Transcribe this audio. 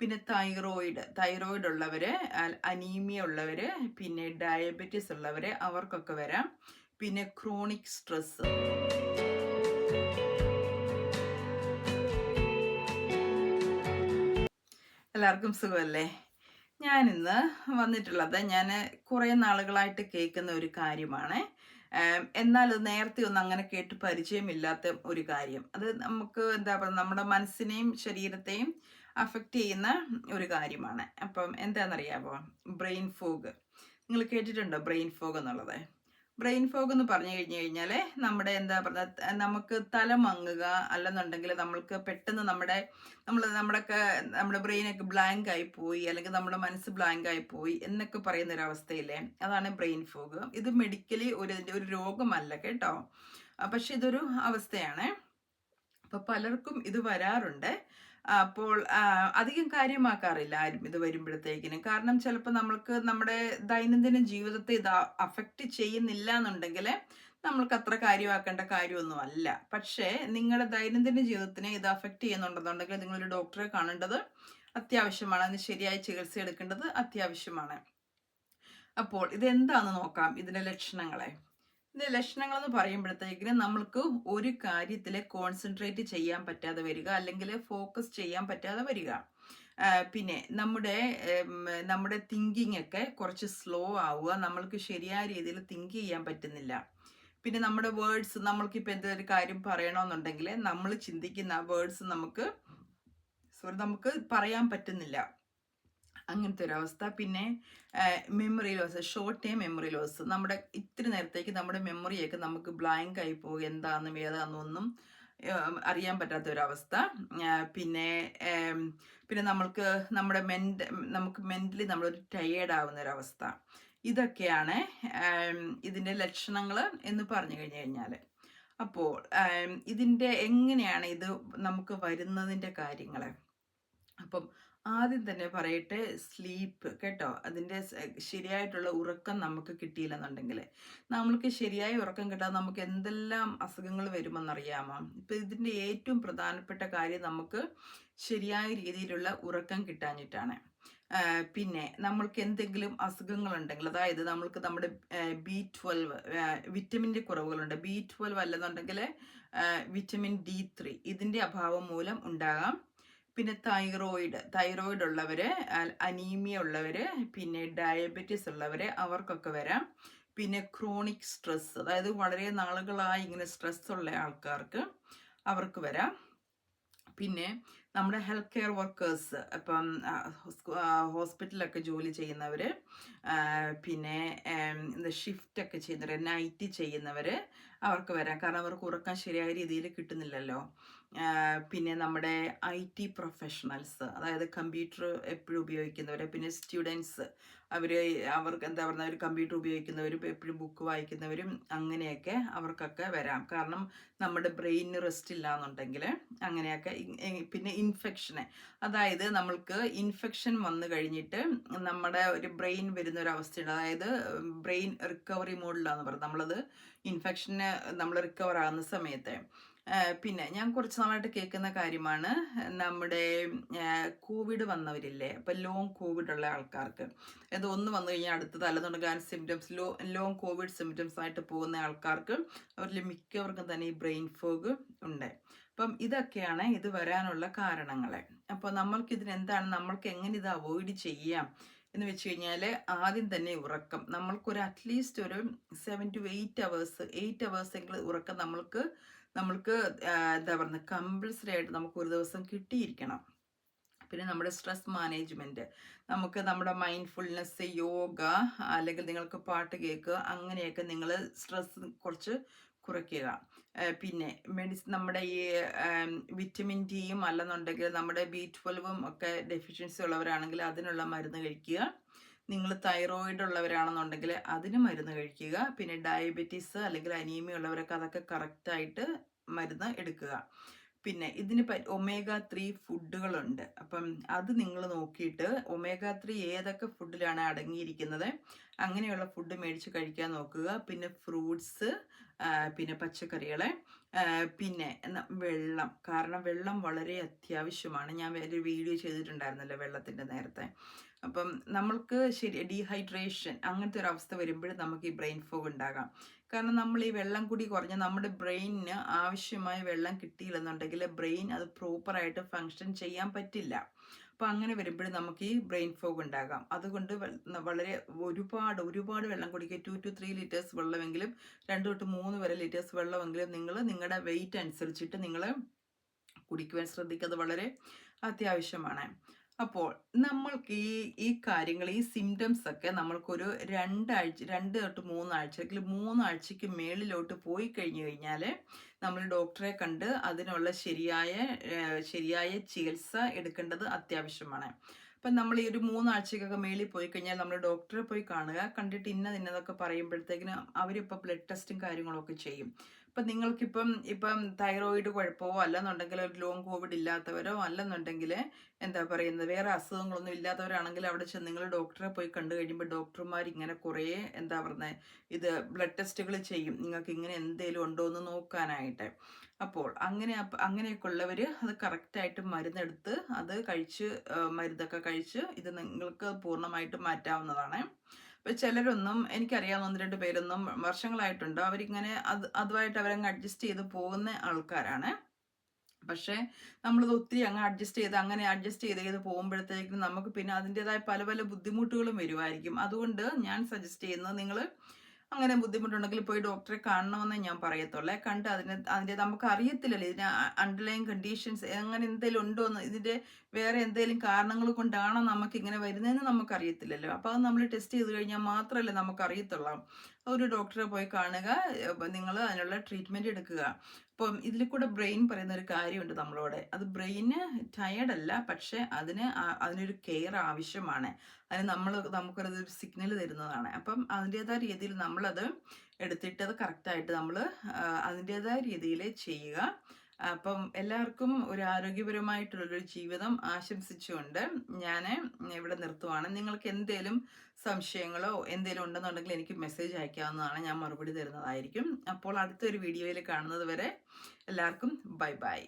പിന്നെ thyroid thyroid ഉള്ളവര് anaemia ഉള്ളവര് പിന്നെ ഡയബറ്റീസ് ഉള്ളവര് അവർക്കൊക്കെ വരാം. പിന്നെ ക്രോണിക് സ്ട്രെസ് എല്ലാവർക്കും സുഖമല്ലേ? ഞാനിന്ന് വന്നിട്ടുള്ളത് ഞാൻ കുറേ നാളുകളായിട്ട് കേൾക്കുന്ന ഒരു കാര്യമാണ്. എന്നാൽ നേരത്തെ ഒന്നും അങ്ങനെ കേട്ട് പരിചയമില്ലാത്ത ഒരു കാര്യം. അത് നമുക്ക് എന്താ പറയുക നമ്മുടെ മനസ്സിനെയും ശരീരത്തെയും അഫക്റ്റ് ചെയ്യുന്ന ഒരു കാര്യമാണ്. അപ്പം എന്താണെന്നറിയാമോ ബ്രെയിൻ ഫോഗ് നിങ്ങൾ കേട്ടിട്ടുണ്ടോ ബ്രെയിൻ ഫോഗ് എന്നുള്ളത്? ബ്രെയിൻ ഫോഗ് എന്ന് പറഞ്ഞു കഴിഞ്ഞു കഴിഞ്ഞാൽ നമ്മുടെ എന്താ പറയുക നമുക്ക് തല മങ്ങുക അല്ലെന്നുണ്ടെങ്കിൽ നമ്മൾക്ക് പെട്ടെന്ന് നമ്മുടെ നമ്മൾ നമ്മുടെയൊക്കെ നമ്മുടെ ബ്രെയിനൊക്കെ ബ്ലാങ്ക് ആയി പോയി അല്ലെങ്കിൽ നമ്മുടെ മനസ്സ് ബ്ലാങ്ക് ആയി പോയി എന്നൊക്കെ പറയുന്ന ഒരു അവസ്ഥയില്ലേ? അതാണ് ബ്രെയിൻ ഫോഗ് ഇത് മെഡിക്കലി ഒരു ഒരു രോഗമല്ല കേട്ടോ. പക്ഷെ ഇതൊരു അവസ്ഥയാണ്. അപ്പൊ പലർക്കും ഇത് വരാറുണ്ട്. അപ്പോൾ അധികം കാര്യമാക്കാറില്ല ആരും ഇത് വരുമ്പോഴത്തേക്കിനും. കാരണം ചിലപ്പോൾ നമ്മൾക്ക് നമ്മുടെ ദൈനംദിന ജീവിതത്തെ ഇത് അഫക്റ്റ് ചെയ്യുന്നില്ല എന്നുണ്ടെങ്കിൽ നമ്മൾക്ക് അത്ര കാര്യമാക്കേണ്ട കാര്യമൊന്നും അല്ല പക്ഷേ നിങ്ങളുടെ ദൈനംദിന ജീവിതത്തിനെ ഇത് അഫക്റ്റ് ചെയ്യുന്നുണ്ടെന്നുണ്ടെങ്കിൽ നിങ്ങളൊരു ഡോക്ടറെ കാണേണ്ടത് അത്യാവശ്യമാണ്. അതിന് ശരിയായ ചികിത്സ എടുക്കേണ്ടത് അത്യാവശ്യമാണ്. അപ്പോൾ ഇതെന്താണെന്ന് നോക്കാം ഇതിന്റെ ലക്ഷണങ്ങളെ. ഇതിന്റെ ലക്ഷണങ്ങൾ എന്ന് പറയുമ്പോഴത്തേക്കിന് നമ്മൾക്ക് ഒരു കാര്യത്തിൽ കോൺസെൻട്രേറ്റ് ചെയ്യാൻ പറ്റാതെ വരിക അല്ലെങ്കിൽ ഫോക്കസ് ചെയ്യാൻ പറ്റാതെ വരിക. പിന്നെ നമ്മുടെ നമ്മുടെ തിങ്കിങ് ഒക്കെ കുറച്ച് സ്ലോ ആവുക നമ്മൾക്ക് ശരിയായ രീതിയിൽ തിങ്ക് ചെയ്യാൻ പറ്റുന്നില്ല. പിന്നെ നമ്മുടെ വേർഡ്സ് നമ്മൾക്കിപ്പോൾ എന്തൊരു കാര്യം പറയണമെന്നുണ്ടെങ്കിൽ നമ്മൾ ചിന്തിക്കുന്ന വേർഡ്സ് നമുക്ക് സോറി നമുക്ക് പറയാൻ പറ്റുന്നില്ല. അങ്ങനത്തെ ഒരു അവസ്ഥ പിന്നെ memory loss short term memory loss നമ്മുടെ ഇത്തിരി നേരത്തേക്ക് നമ്മുടെ മെമ്മറിയൊക്കെ നമുക്ക് ബ്ലാങ്ക് ആയി പോകും. എന്താണെന്നും ഏതാണെന്നും ഒന്നും അറിയാൻ പറ്റാത്ത ഒരവസ്ഥ പിന്നെ പിന്നെ നമ്മൾക്ക് നമ്മുടെ മെന്റ് നമുക്ക് മെന്റലി നമ്മളൊരു ടയേർഡ് ആവുന്ന ഒരവസ്ഥ ഇതൊക്കെയാണ് ഇതിന്റെ ലക്ഷണങ്ങൾ എന്ന് പറഞ്ഞു കഴിഞ്ഞു കഴിഞ്ഞാൽ അപ്പോൾ ഇതിന്റെ എങ്ങനെയാണ് ഇത് നമുക്ക് വരുന്നതിന്റെ കാര്യങ്ങൾ അപ്പം ആദ്യം തന്നെ പറയട്ടെ സ്ലീപ്പ് കേട്ടോ അതിന്റെ ശരിയായിട്ടുള്ള ഉറക്കം നമുക്ക് കിട്ടിയില്ലെന്നുണ്ടെങ്കിൽ നമ്മൾക്ക് ശരിയായ ഉറക്കം കിട്ടാതെ നമുക്ക് എന്തെല്ലാം അസുഖങ്ങൾ വരുമെന്നറിയാമോ? ഇപ്പം ഇതിന്റെ ഏറ്റവും പ്രധാനപ്പെട്ട കാര്യം നമുക്ക് ശരിയായ രീതിയിലുള്ള ഉറക്കം കിട്ടാഞ്ഞിട്ടാണ്. പിന്നെ നമ്മൾക്ക് എന്തെങ്കിലും അസുഖങ്ങളുണ്ടെങ്കിൽ അതായത് നമ്മൾക്ക് നമ്മുടെ ബി ട്വൽവ് വിറ്റമിന്റെ കുറവുകളുണ്ട്. ബി ട്വൽവ് അല്ലെന്നുണ്ടെങ്കിൽ വിറ്റമിൻ ഡി ത്രീ ഇതിന്റെ അഭാവം മൂലം ഉണ്ടാകാം. പിന്നെ തൈറോയിഡ് തൈറോയിഡ് ഉള്ളവർ അനീമിയ ഉള്ളവർ പിന്നെ ഡയബറ്റീസ് ഉള്ളവർ അവർക്കൊക്കെ വരാം. പിന്നെ ക്രോണിക് സ്ട്രെസ് അതായത് വളരെ നാളുകളായി ഇങ്ങനെ സ്ട്രെസ് ഉള്ള ആൾക്കാർക്ക് അവർക്ക് വരാം. പിന്നെ നമ്മുടെ ഹെൽത്ത് കെയർ വർക്കേഴ്സ് ഇപ്പം ആ, ഹോസ്- ആ, ഹോസ്പിറ്റലിലൊക്കെ ജോലി ചെയ്യുന്നവർ പിന്നെ ഷിഫ്റ്റ് ഒക്കെ ചെയ്യുന്നവർ നൈറ്റ് ചെയ്യുന്നവർ അവർക്ക് വരാം. കാരണം അവർക്ക് ഉറക്കാൻ ശരിയായ രീതിയിൽ കിട്ടുന്നില്ലല്ലോ. പിന്നെ നമ്മുടെ ഐ ടി പ്രൊഫഷണൽസ് അതായത് കമ്പ്യൂട്ടർ എപ്പോഴും ഉപയോഗിക്കുന്നവർ പിന്നെ സ്റ്റുഡൻസ് അവർ അവർക്ക് എന്താ പറയുക അവർ കമ്പ്യൂട്ടർ ഉപയോഗിക്കുന്നവരും എപ്പോഴും ബുക്ക് വായിക്കുന്നവരും അങ്ങനെയൊക്കെ അവർക്കൊക്കെ വരാം. കാരണം നമ്മുടെ ബ്രെയിനിന് റെസ്റ്റ് ഇല്ല എന്നുണ്ടെങ്കിൽ അങ്ങനെയൊക്കെ പിന്നെ ഇൻഫെക്ഷന്. അതായത് നമ്മൾക്ക് ഇൻഫെക്ഷൻ വന്നു കഴിഞ്ഞിട്ട് നമ്മുടെ ഒരു ബ്രെയിൻ വരുന്ന ഒരു അവസ്ഥയുണ്ട് അതായത് ബ്രെയിൻ റിക്കവറി മോഡിലാന്ന് പറയുന്നത് നമ്മളത് ഇൻഫെക്ഷന് നമ്മൾ റിക്കവർ ആകുന്ന സമയത്ത് പിന്നെ ഞാൻ കുറച്ച് നാളായിട്ട് കേൾക്കുന്ന കാര്യമാണ് നമ്മുടെ കോവിഡ് വന്നവരില്ലേ അപ്പം ലോങ് കോവിഡ് ഉള്ള ആൾക്കാർക്ക്. അത് ഒന്ന് വന്നു കഴിഞ്ഞാൽ അടുത്തത് അല്ലെന്നുണ്ടെങ്കിൽ symptoms low long covid symptoms ആയിട്ട് പോകുന്ന ആൾക്കാർക്ക് അവരിൽ മിക്കവർക്കും തന്നെ ഈ ബ്രെയിൻ ഫോഗ് ഉണ്ട്. അപ്പം ഇതൊക്കെയാണ് ഇത് വരാനുള്ള കാരണങ്ങൾ അപ്പോൾ നമ്മൾക്ക് ഇതിനെന്താണ് നമ്മൾക്ക് എങ്ങനെ ഇത് അവോയ്ഡ് ചെയ്യാം എന്ന് വെച്ച് കഴിഞ്ഞാൽ ആദ്യം തന്നെ ഉറക്കം. നമ്മൾക്കൊരു അറ്റ്ലീസ്റ്റ് ഒരു seven to eight hours eight hours എങ്കിലും ഉറക്കം നമ്മൾക്ക് നമ്മൾക്ക് എന്താ പറയുക കമ്പൽസറി ആയിട്ട് നമുക്ക് ഒരു ദിവസം കിട്ടിയിരിക്കണം. പിന്നെ നമ്മുടെ സ്ട്രെസ് മാനേജ്മെന്റ് നമുക്ക് നമ്മുടെ മൈൻഡ്ഫുൾനെസ് യോഗ അല്ലെങ്കിൽ നിങ്ങൾക്ക് പാട്ട് കേൾക്കുക അങ്ങനെയൊക്കെ നിങ്ങൾ സ്ട്രെസ് കുറച്ച് കുറയ്ക്കുക. പിന്നെ മെഡിസിൻ നമ്മുടെ ഈ വിറ്റമിൻ ഡിയും അല്ലെന്നുണ്ടെങ്കിൽ നമ്മുടെ ബി ട്വൽവും ഒക്കെ ഡെഫിഷ്യൻസി ഉള്ളവരാണെങ്കിൽ അതിനുള്ള മരുന്ന് കഴിക്കുക. നിങ്ങൾ തൈറോയിഡ് ഉള്ളവരാണെന്നുണ്ടെങ്കിൽ അതിന് മരുന്ന് കഴിക്കുക. പിന്നെ ഡയബറ്റീസ് അല്ലെങ്കിൽ അനീമിയ ഉള്ളവരൊക്കെ അതൊക്കെ കറക്റ്റായിട്ട് മരുന്ന് എടുക്കുക. പിന്നെ ഇതിന് ഒമേഗ ത്രീ ഫുഡുകളുണ്ട്. അപ്പം അത് നിങ്ങൾ നോക്കിയിട്ട് ഒമേഗ ത്രീ ഏതൊക്കെ ഫുഡിലാണ് അടങ്ങിയിരിക്കുന്നത് അങ്ങനെയുള്ള ഫുഡ് മേടിച്ച് കഴിക്കാൻ നോക്കുക. പിന്നെ ഫ്രൂട്ട്സ് പിന്നെ പച്ചക്കറികൾ പിന്നെ വെള്ളം. കാരണം വെള്ളം വളരെ അത്യാവശ്യമാണ്. ഞാൻ ഒരു വീഡിയോ ചെയ്തിട്ടുണ്ടായിരുന്നല്ലോ വെള്ളത്തിന്റെ നേരത്തെ. അപ്പം നമ്മൾക്ക് ശരി ഡീഹൈഡ്രേഷൻ അങ്ങനത്തെ ഒരു അവസ്ഥ വരുമ്പോഴും നമുക്ക് ഈ ബ്രെയിൻ ഫോഗ് ഉണ്ടാകാം. കാരണം നമ്മൾ ഈ വെള്ളം കുടി കുറഞ്ഞ നമ്മുടെ ബ്രെയിനിന് ആവശ്യമായ വെള്ളം കിട്ടിയില്ലെന്നുണ്ടെങ്കിൽ ബ്രെയിൻ അത് പ്രോപ്പറായിട്ട് ഫങ്ഷൻ ചെയ്യാൻ പറ്റില്ല. അപ്പോൾ അങ്ങനെ വരുമ്പോഴും നമുക്ക് ഈ ബ്രെയിൻ ഫോഗ് ഉണ്ടാകാം. അതുകൊണ്ട് വളരെ ഒരുപാട് ഒരുപാട് വെള്ളം കുടിക്കുക. ടു ടു ത്രീ ലിറ്റേഴ്സ് വെള്ളമെങ്കിലും രണ്ട് തൊട്ട് മൂന്ന് വരെ ലിറ്റേഴ്സ് വെള്ളമെങ്കിലും നിങ്ങൾ നിങ്ങളുടെ വെയിറ്റ് അനുസരിച്ചിട്ട് നിങ്ങൾ കുടിക്കുവാൻ ശ്രദ്ധിക്കുക. അത് വളരെ അത്യാവശ്യമാണ്. അപ്പോൾ നമ്മൾക്ക് ഈ ഈ കാര്യങ്ങൾ ഈ സിംറ്റംസ് ഒക്കെ നമ്മൾക്കൊരു രണ്ടാഴ്ച രണ്ട് തൊട്ട് മൂന്നാഴ്ച അല്ലെങ്കിൽ മൂന്നാഴ്ചയ്ക്ക് മേളിലോട്ട് പോയി കഴിഞ്ഞു കഴിഞ്ഞാൽ നമ്മൾ ഡോക്ടറെ കണ്ട് അതിനുള്ള ശരിയായ ശരിയായ ചികിത്സ എടുക്കേണ്ടത് അത്യാവശ്യമാണ്. അപ്പം നമ്മൾ ഈ ഒരു മൂന്നാഴ്ചക്കൊക്കെ മേളിൽ പോയി കഴിഞ്ഞാൽ നമ്മൾ ഡോക്ടറെ പോയി കാണുക കണ്ടിട്ട് ഇന്നതിന്നതൊക്കെ പറയുമ്പോഴത്തേക്കിനും അവരിപ്പോൾ ബ്ലഡ് ടെസ്റ്റും കാര്യങ്ങളൊക്കെ ചെയ്യും. ഇപ്പം നിങ്ങൾക്കിപ്പം ഇപ്പം തൈറോയിഡ് കുഴപ്പമോ അല്ലെന്നുണ്ടെങ്കിൽ ഒരു ലോങ് കോവിഡ് ഇല്ലാത്തവരോ അല്ലെന്നുണ്ടെങ്കിൽ എന്താ പറയുന്നത് വേറെ അസുഖങ്ങളൊന്നും ഇല്ലാത്തവരാണെങ്കിൽ അവിടെ ചെന്ന് നിങ്ങൾ ഡോക്ടറെ പോയി കണ്ടു കഴിയുമ്പോൾ ഡോക്ടർമാർ ഇങ്ങനെ കുറേ എന്താ പറയുന്നത് ഇത് ബ്ലഡ് ടെസ്റ്റുകൾ ചെയ്യും. നിങ്ങൾക്ക് ഇങ്ങനെ എന്തെങ്കിലും ഉണ്ടോ എന്ന് നോക്കാനായിട്ട്. അപ്പോൾ അങ്ങനെ അങ്ങനെയൊക്കെ ഉള്ളവർ അത് കറക്റ്റായിട്ട് മരുന്നെടുത്ത് അത് കഴിച്ച് മരുന്നൊക്കെ കഴിച്ച് ഇത് നിങ്ങൾക്ക് പൂർണമായിട്ട് മാറ്റാവുന്നതാണ്. ചിലരൊന്നും എനിക്കറിയാവുന്ന ഒന്ന് രണ്ട് പേരൊന്നും വർഷങ്ങളായിട്ടുണ്ട്. അവരിങ്ങനെ അത് അതുമായിട്ട് അവരങ്ങ് അഡ്ജസ്റ്റ് ചെയ്ത് പോകുന്ന ആൾക്കാരാണ്. പക്ഷേ നമ്മളിത് ഒത്തിരി അങ്ങ് അഡ്ജസ്റ്റ് ചെയ്ത് അങ്ങനെ അഡ്ജസ്റ്റ് ചെയ്ത് ചെയ്ത് പോകുമ്പോഴത്തേക്കും നമുക്ക് പിന്നെ അതിന്റെതായ പല പല ബുദ്ധിമുട്ടുകളും വരുമായിരിക്കും അതുകൊണ്ട് ഞാൻ സജസ്റ്റ് ചെയ്യുന്നത് നിങ്ങൾ അങ്ങനെ ബുദ്ധിമുട്ടുണ്ടെങ്കിൽ പോയി ഡോക്ടറെ കാണണമെന്നേ ഞാൻ പറയത്തുള്ളേ. കണ്ട് അതിന് അതിന്റെ നമുക്ക് അറിയത്തില്ലല്ലോ. ഇതിന് അണ്ടർലൈൻ കണ്ടീഷൻസ് അങ്ങനെ എന്തെങ്കിലും ഉണ്ടോ എന്ന് ഇതിന്റെ വേറെ എന്തെങ്കിലും കാരണങ്ങൾ കൊണ്ടാണോ നമുക്ക് ഇങ്ങനെ വരുന്നതെന്ന് നമുക്കറിയത്തില്ലല്ലോ. അപ്പോൾ അത് നമ്മൾ ടെസ്റ്റ് ചെയ്ത് കഴിഞ്ഞാൽ മാത്രമല്ലേ നമുക്ക് അറിയത്തുള്ളൂ ഒരു ഡോക്ടറെ പോയി കാണുക നിങ്ങൾ അതിനുള്ള ട്രീറ്റ്മെന്റ് എടുക്കുക. അപ്പം ഇതിൽ കൂടെ ബ്രെയിൻ പറയുന്ന ഒരു കാര്യമുണ്ട് നമ്മളോട്. അത് ബ്രെയിന് ടയേർഡ് അല്ല പക്ഷെ അതിന് അതിനൊരു കെയർ ആവശ്യമാണ്. അതിന് നമ്മൾ നമുക്കൊരു സിഗ്നൽ തരുന്നതാണ്. അപ്പം അതിന്റെതായ രീതിയിൽ നമ്മളത് എടുത്തിട്ട് അത് കറക്റ്റായിട്ട് നമ്മൾ അതിന്റെതായ രീതിയിൽ ചെയ്യുക. അപ്പം എല്ലാവർക്കും ഒരു ആരോഗ്യപരമായിട്ടുള്ളൊരു ജീവിതം ആശംസിച്ചുകൊണ്ട് ഞാൻ ഇവിടെ നിർത്തുവാണ്. നിങ്ങൾക്ക് എന്തേലും സംശയങ്ങളോ എന്തേലും ഉണ്ടെന്നുണ്ടെങ്കിൽ എനിക്ക് മെസ്സേജ് അയക്കാവുന്നതാണ്. ഞാൻ മറുപടി തരുന്നതായിരിക്കും. അപ്പോൾ അടുത്തൊരു വീഡിയോയിൽ കാണുന്നത് വരെ എല്ലാവർക്കും ബൈ ബൈ.